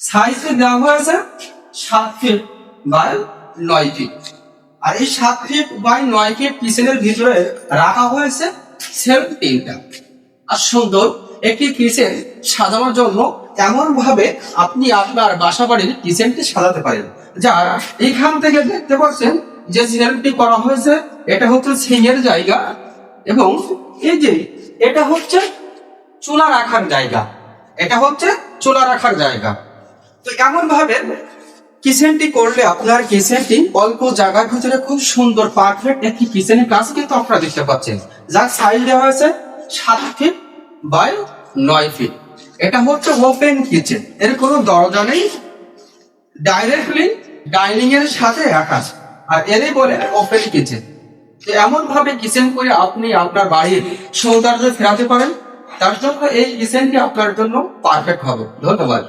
সাইজে দেওয়া হয়েছে সাত ফিট বাই নয় ফিট আর এই সাত ফিট বাই নয় ফিট কিচেনের ভিতরে রাখা হয়েছে সেলফ তিনটা। আর সুন্দর, একটি কিচেন সাজানোর জন্য এমন ভাবে আপনি আপনার বাসা বাড়ির কিচেনটি সাজাতে পারেন। যা এখান থেকে দেখতে পাচ্ছেন যে সেলফটি করা হয়েছে, এটা হচ্ছে সিংয়ের জায়গা এবং এই যে এটা হচ্ছে চুলা রাখার জায়গা। এটা হচ্ছে চুলা রাখার জায়গা। তো এমন ভাবে কিচেনটি করলে আপনার কিচেনটি অল্প জায়গার ভিতরে খুব সুন্দর পারফেক্ট একটি কিচেনের কাজ কিন্তু আপনারা দেখতে পাচ্ছেন। যার সাইজ দেওয়া হয়েছে সাত ফিট বাই নয় ফিট এটা হচ্ছে ওপেন কিচেন এর কোনো দরজা নেই। ডাইরেক্টলি ডাইনিং এর সাথে রাখা আর এরই বলে ওপেন কিচেন তো এমন ভাবে কিচেন করে আপনি আপনার বাড়ির সৌন্দর্য ফেরাতে পারেন। তার জন্য এই কিচেনটি আপনার জন্য পারফেক্ট হবে। ধন্যবাদ।